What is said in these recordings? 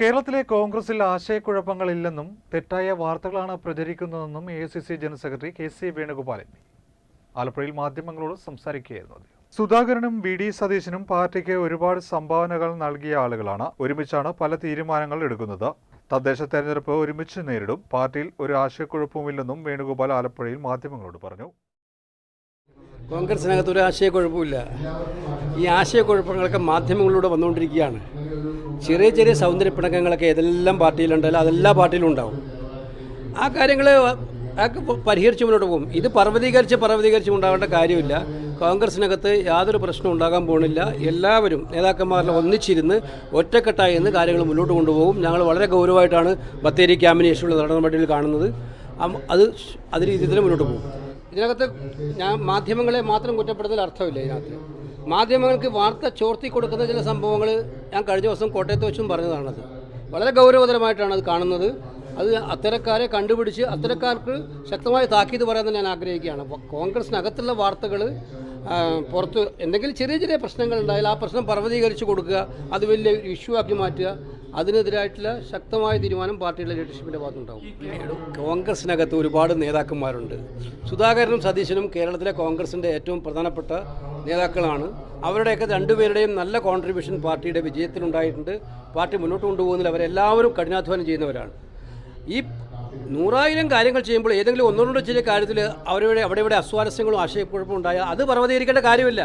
കേരളത്തിലെ കോൺഗ്രസിൽ ആശയക്കുഴപ്പങ്ങളില്ലെന്നും തെറ്റായ വാർത്തകളാണ് പ്രചരിക്കുന്നതെന്നും A C C general secretary K C Venugopal ആലപ്പുഴയിൽ മാധ്യമങ്ങളോട് സംസാരിക്കുകയായിരുന്നു സുധാകരനും വി ഡി സതീശനും പാർട്ടിക്ക് ഒരുപാട് സംഭാവനകൾ നൽകിയ ആളുകളാണ്. ഒരുമിച്ചാണ് പല തീരുമാനങ്ങൾ എടുക്കുന്നത്. തദ്ദേശ തെരഞ്ഞെടുപ്പ് ഒരുമിച്ച് നേരിടും. പാർട്ടിയിൽ ഒരു ആശയക്കുഴപ്പവുമില്ലെന്നും വേണുഗോപാൽ ആലപ്പുഴയിൽ മാധ്യമങ്ങളോട് പറഞ്ഞു. കോൺഗ്രസിനകത്ത് ഒരു ആശയക്കുഴപ്പമില്ല. ഈ ആശയക്കുഴപ്പങ്ങളൊക്കെ മാധ്യമങ്ങളിലൂടെ വന്നുകൊണ്ടിരിക്കുകയാണ്. ചെറിയ ചെറിയ സൗന്ദര്യ പിണക്കങ്ങളൊക്കെ ഏതെല്ലാം പാർട്ടിയിലുണ്ടല്ലോ അതെല്ലാ പാർട്ടിയിലും ഉണ്ടാവും. ആ കാര്യങ്ങൾ അതൊക്കെ പരിഹരിച്ച് മുന്നോട്ട് പോകും. ഇത് പർവതീകരിച്ച് പർവതീകരിച്ച് ഉണ്ടാവേണ്ട കാര്യമില്ല. കോൺഗ്രസിനകത്ത് യാതൊരു പ്രശ്നവും ഉണ്ടാകാൻ പോകുന്നില്ല. എല്ലാവരും നേതാക്കന്മാരെല്ലാം ഒന്നിച്ചിരുന്ന് ഒറ്റക്കെട്ടായി എന്ന് കാര്യങ്ങൾ മുന്നോട്ട് കൊണ്ടുപോകും. ഞങ്ങൾ വളരെ ഗൗരവമായിട്ടാണ് ബത്തേരി ക്യാമ്പിന് ശേഷമുള്ള നടപടിയിൽ കാണുന്നത്. അത് അത് രീതിയിൽ മുന്നോട്ട് പോകും. ഇതിനകത്ത് ഞാൻ മാധ്യമങ്ങളെ മാത്രം കുറ്റപ്പെടുത്തൽ അർത്ഥമില്ല ഇതിനകത്ത്. മാധ്യമങ്ങൾക്ക് വാർത്ത ചോർത്തി കൊടുക്കുന്ന ചില സംഭവങ്ങൾ ഞാൻ കഴിഞ്ഞ ദിവസം കോട്ടയത്ത് വെച്ചും പറഞ്ഞതാണത്. വളരെ ഗൗരവതരമായിട്ടാണ് അത് കാണുന്നത്. അത് അത്തരക്കാരെ കണ്ടുപിടിച്ച് അത്തരക്കാർക്ക് ശക്തമായി താക്കീത് പറയാമെന്ന് ഞാൻ ആഗ്രഹിക്കുകയാണ്. കോൺഗ്രസിനകത്തുള്ള വാർത്തകൾ പുറത്ത് എന്തെങ്കിലും ചെറിയ ചെറിയ പ്രശ്നങ്ങൾ ഉണ്ടായാൽ ആ പ്രശ്നം പർവതീകരിച്ച് കൊടുക്കുക അത് വലിയ ഇഷ്യൂ ആക്കി മാറ്റുക അതിനെതിരായിട്ടുള്ള ശക്തമായ തീരുമാനം പാർട്ടിയുടെ ലീഡർഷിപ്പിന്റെ ഭാഗത്തുണ്ടാവും കോൺഗ്രസിനകത്ത് ഒരുപാട് നേതാക്കന്മാരുണ്ട്. സുധാകരനും സതീശനും കേരളത്തിലെ കോൺഗ്രസിന്റെ ഏറ്റവും പ്രധാനപ്പെട്ട നേതാക്കളാണ്. അവരുടെയൊക്കെ രണ്ടുപേരുടെയും നല്ല കോൺട്രിബ്യൂഷൻ പാർട്ടിയുടെ വിജയത്തിലുണ്ടായിട്ടുണ്ട്. പാർട്ടി മുന്നോട്ട് കൊണ്ടുപോകുന്നതിൽ അവരെല്ലാവരും കഠിനാധ്വാനം ചെയ്യുന്നവരാണ്. ഈ നൂറായിരം കാര്യങ്ങൾ ചെയ്യുമ്പോൾ ഏതെങ്കിലും ഒന്നോ രണ്ടോ ചില കാര്യത്തിൽ അവരുടെ അവിടെ ഇവിടെ അസ്വാരസ്യങ്ങളും ആശയക്കുഴപ്പവും ഉണ്ടായാൽ അത് പർവതീകരിക്കേണ്ട കാര്യമില്ല.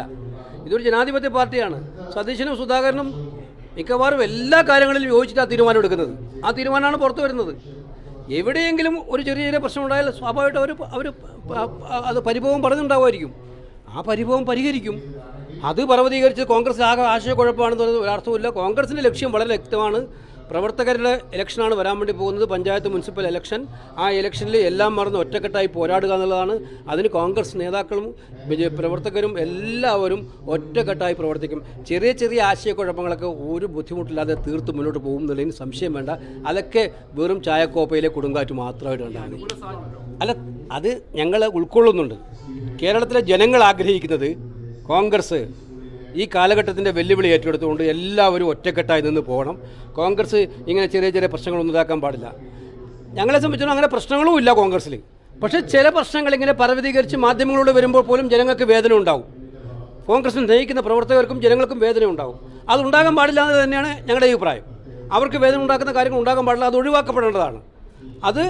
ഇതൊരു ജനാധിപത്യ പാർട്ടിയാണ്. സതീശനും സുധാകരനും മിക്കവാറും എല്ലാ കാര്യങ്ങളിലും യോജിച്ചിട്ടാണ് തീരുമാനം എടുക്കുന്നത്. ആ തീരുമാനമാണ് പുറത്തു വരുന്നത്. എവിടെയെങ്കിലും ഒരു ചെറിയ ചെറിയ പ്രശ്നം ഉണ്ടായാൽ സ്വാഭാവികമായിട്ട് അവർ അവർ അത് പരിഭവം പറഞ്ഞിട്ടുണ്ടാവുമായിരിക്കും ആ പരിഭവം പരിഹരിക്കും. അത് പർവതീകരിച്ച് കോൺഗ്രസ് ആകെ ആശയക്കുഴപ്പമാണെന്ന് പറയുന്നത് ഒരർത്ഥമില്ല കോൺഗ്രസിന്റെ ലക്ഷ്യം വളരെ വ്യക്തമാണ്. പ്രവർത്തകരുടെ ഇലക്ഷനാണ് വരാൻ വേണ്ടി പോകുന്നത്. പഞ്ചായത്ത് മുനിസിപ്പൽ ഇലക്ഷൻ ആ ഇലക്ഷനിൽ എല്ലാം മറന്ന് ഒറ്റക്കെട്ടായി പോരാടുക എന്നുള്ളതാണ്. അതിന് കോൺഗ്രസ് നേതാക്കളും പ്രവർത്തകരും എല്ലാവരും ഒറ്റക്കെട്ടായി പ്രവർത്തിക്കും. ചെറിയ ചെറിയ ആശയക്കുഴപ്പങ്ങളൊക്കെ ഒരു ബുദ്ധിമുട്ടില്ലാതെ തീർത്ത് മുന്നോട്ട് പോകും എന്നുള്ളതിന് സംശയം വേണ്ട. അതൊക്കെ വെറും ചായക്കോപ്പയിലെ കൊടുങ്കാറ്റ് മാത്രമായിട്ട് ഉണ്ടാകും അല്ല അത് ഞങ്ങൾ ഉൾക്കൊള്ളുന്നുണ്ട്. കേരളത്തിലെ ജനങ്ങൾ ആഗ്രഹിക്കുന്നത് കോൺഗ്രസ് ഈ കാലഘട്ടത്തിന്റെ വെല്ലുവിളി ഏറ്റെടുത്തുകൊണ്ട് എല്ലാവരും ഒറ്റക്കെട്ടായി നിന്ന് പോകണം. കോൺഗ്രസ് ഇങ്ങനെ ചെറിയ ചെറിയ പ്രശ്നങ്ങളൊന്നും ഇതാക്കാൻ പാടില്ല. ഞങ്ങളെ സംബന്ധിച്ചിടത്തോളം അങ്ങനെ പ്രശ്നങ്ങളും ഇല്ല കോൺഗ്രസ്സിൽ. പക്ഷേ ചില പ്രശ്നങ്ങൾ ഇങ്ങനെ പരവതീകരിച്ച് മാധ്യമങ്ങളോട് വരുമ്പോൾ പോലും ജനങ്ങൾക്ക് വേദന ഉണ്ടാവും. കോൺഗ്രസ് നയിക്കുന്ന പ്രവർത്തകർക്കും ജനങ്ങൾക്കും വേദന ഉണ്ടാവും. അത് ഉണ്ടാകാൻ പാടില്ല എന്ന് തന്നെയാണ് ഞങ്ങളുടെ അഭിപ്രായം. അവർക്ക് വേദന ഉണ്ടാക്കുന്ന കാര്യങ്ങൾ ഉണ്ടാകാൻ പാടില്ല അത് ഒഴിവാക്കപ്പെടേണ്ടതാണ്. അത്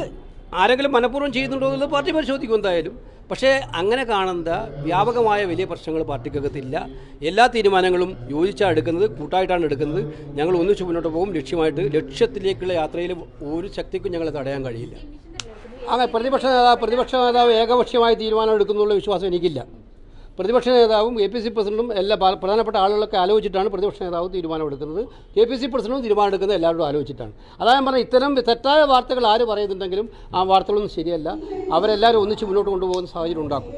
ആരെങ്കിലും മനഃപൂർവം ചെയ്യുന്നുണ്ടോ എന്ന് പാർട്ടി പരിശോധിക്കും എന്തായാലും. പക്ഷേ അങ്ങനെ കാണുന്ന വ്യാപകമായ വലിയ പ്രശ്നങ്ങൾ പാർട്ടിക്കകത്തില്ല. എല്ലാ തീരുമാനങ്ങളും യോജിച്ചാണ് എടുക്കുന്നത് കൂട്ടായിട്ടാണ് എടുക്കുന്നത്. ഞങ്ങൾ ഒന്നിച്ച് മുന്നോട്ട് പോകും. ലക്ഷ്യമായിട്ട് ലക്ഷ്യത്തിലേക്കുള്ള യാത്രയിൽ ഒരു ശക്തിക്കും ഞങ്ങളെ തടയാൻ കഴിയില്ല. അങ്ങനെ പ്രതിപക്ഷ നേതാവ് പ്രതിപക്ഷ നേതാവ് ഏകപക്ഷീയമായ തീരുമാനം എടുക്കുന്നുള്ള വിശ്വാസം എനിക്കില്ല. പ്രതിപക്ഷ നേതാവും എ പി സി പ്രസിഡന്റും എല്ലാ പ്രധാനപ്പെട്ട ആളുകളൊക്കെ ആലോചിച്ചിട്ടാണ് പ്രതിപക്ഷ നേതാവ് തീരുമാനമെടുക്കുന്നത്. കെ പി സി പ്രസിഡന്റും തീരുമാനമെടുക്കുന്നത് എല്ലാവരോടും എല്ലാവരും ആലോചിച്ചിട്ടാണ്. അതായത് പറഞ്ഞാൽ പറഞ്ഞ ഇത്തരം തെറ്റായ വാർത്തകൾ ആര് പറയുന്നുണ്ടെങ്കിലും ആ വാർത്തകളൊന്നും ശരിയല്ല. അവരെല്ലാവരും ഒന്നിച്ച് മുന്നോട്ട് കൊണ്ടുപോകുന്ന സാഹചര്യം ഉണ്ടാക്കും.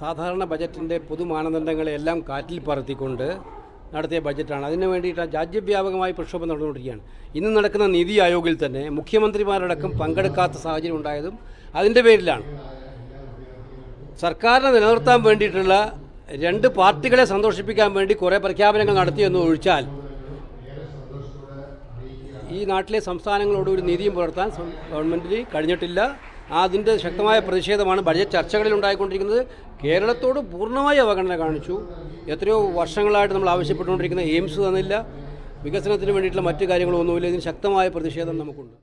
സാധാരണ ബജറ്റിന്റെ പൊതു മാനദണ്ഡങ്ങളെല്ലാം കാറ്റിൽ പറത്തിക്കൊണ്ട് നടത്തിയ ബജറ്റാണ്. അതിനു വേണ്ടിയിട്ട് രാജ്യവ്യാപകമായി പ്രക്ഷോഭം നടന്നുകൊണ്ടിരിക്കുകയാണ്. ഇന്ന് നടക്കുന്ന നീതി ആയോഗിൽ തന്നെ മുഖ്യമന്ത്രിമാരടക്കം പങ്കെടുക്കാത്ത സാഹചര്യം ഉണ്ടായതും അതിന്റെ പേരിലാണ്. സർക്കാരിനെ നിലനിർത്താൻ വേണ്ടിയിട്ടുള്ള രണ്ട് പാർട്ടികളെ സന്തോഷിപ്പിക്കാൻ വേണ്ടി കുറേ പ്രഖ്യാപനങ്ങൾ നടത്തിയെന്ന് ഒഴിച്ചാൽ ഈ നാട്ടിലെ സംസ്ഥാനങ്ങളോട് ഒരു നീതിയും പുലർത്താൻ ഗവൺമെന്റിന് കഴിഞ്ഞിട്ടില്ല. അതിന്റെ ശക്തമായ പ്രതിഷേധമാണ് ബഡ്ജറ്റ് ചർച്ചകളിൽ ഉണ്ടായിക്കൊണ്ടിരിക്കുന്നത്. കേരളത്തോട് പൂർണമായി അവഗണന കാണിച്ചു. എത്രയോ വർഷങ്ങളായിട്ട് നമ്മൾ ആവശ്യപ്പെട്ടുകൊണ്ടിരിക്കുന്ന എയിംസ് തന്നില്ല. വികസനത്തിന് വേണ്ടിയിട്ടുള്ള മറ്റു കാര്യങ്ങളൊന്നുമില്ല. ഇതിന് ശക്തമായ പ്രതിഷേധം നമുക്കുണ്ട്.